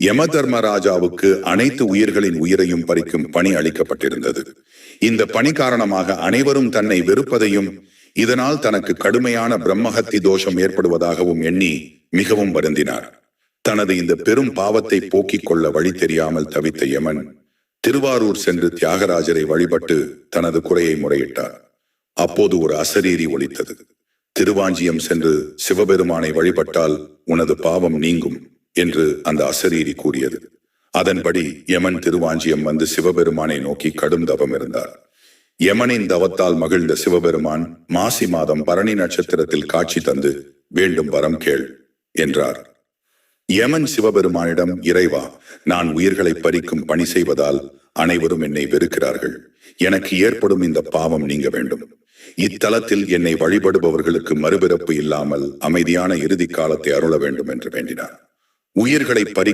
யம தர்மராஜாவுக்கு அனைத்து உயிர்களின் உயிரையும் பறிக்கும் பணி அளிக்கப்பட்டிருந்தது. இந்த பணி காரணமாக அனைவரும் தன்னை வெறுப்பதையும் இதனால் தனக்கு கடுமையான பிரம்மஹத்தி தோஷம் ஏற்படுவதாகவும் எண்ணி மிகவும் வருந்தினார். தனது இந்த பெரும் பாவத்தை போக்கிக் கொள்ள வழி தெரியாமல் தவித்த யமன் திருவாரூர் சென்று தியாகராஜரை வழிபட்டு தனது குறையை முறையிட்டார். அப்போது ஒரு அசரீரி ஒலித்தது. திருவாஞ்சியம் சென்று சிவபெருமானை வழிபட்டால் உனது பாவம் நீங்கும். என்று அந்த அசரீரி கூறியது. அதன்படி யமன் திருவாஞ்சியம் வந்து சிவபெருமானை நோக்கி கடும் தவம் இருந்தார். யமனின் தவத்தால் மகிழ்ந்த சிவபெருமான் மாசி மாதம் பரணி நட்சத்திரத்தில் காட்சி தந்து வேண்டும் வரம் கேள் என்றார். யமன் சிவபெருமானிடம் இறைவா நான் உயிர்களை பறிக்கும் பணி செய்வதால் அனைவரும் என்னை வெறுக்கிறார்கள். எனக்கு ஏற்படும் இந்த பாவம் நீங்க வேண்டும். இத்தலத்தில் என்னை வழிபடுபவர்களுக்கு மறுபிறப்பு இல்லாமல் அமைதியான இறுதி காலத்தை அருள வேண்டும் என்று வேண்டினார் உயிர்களை பறி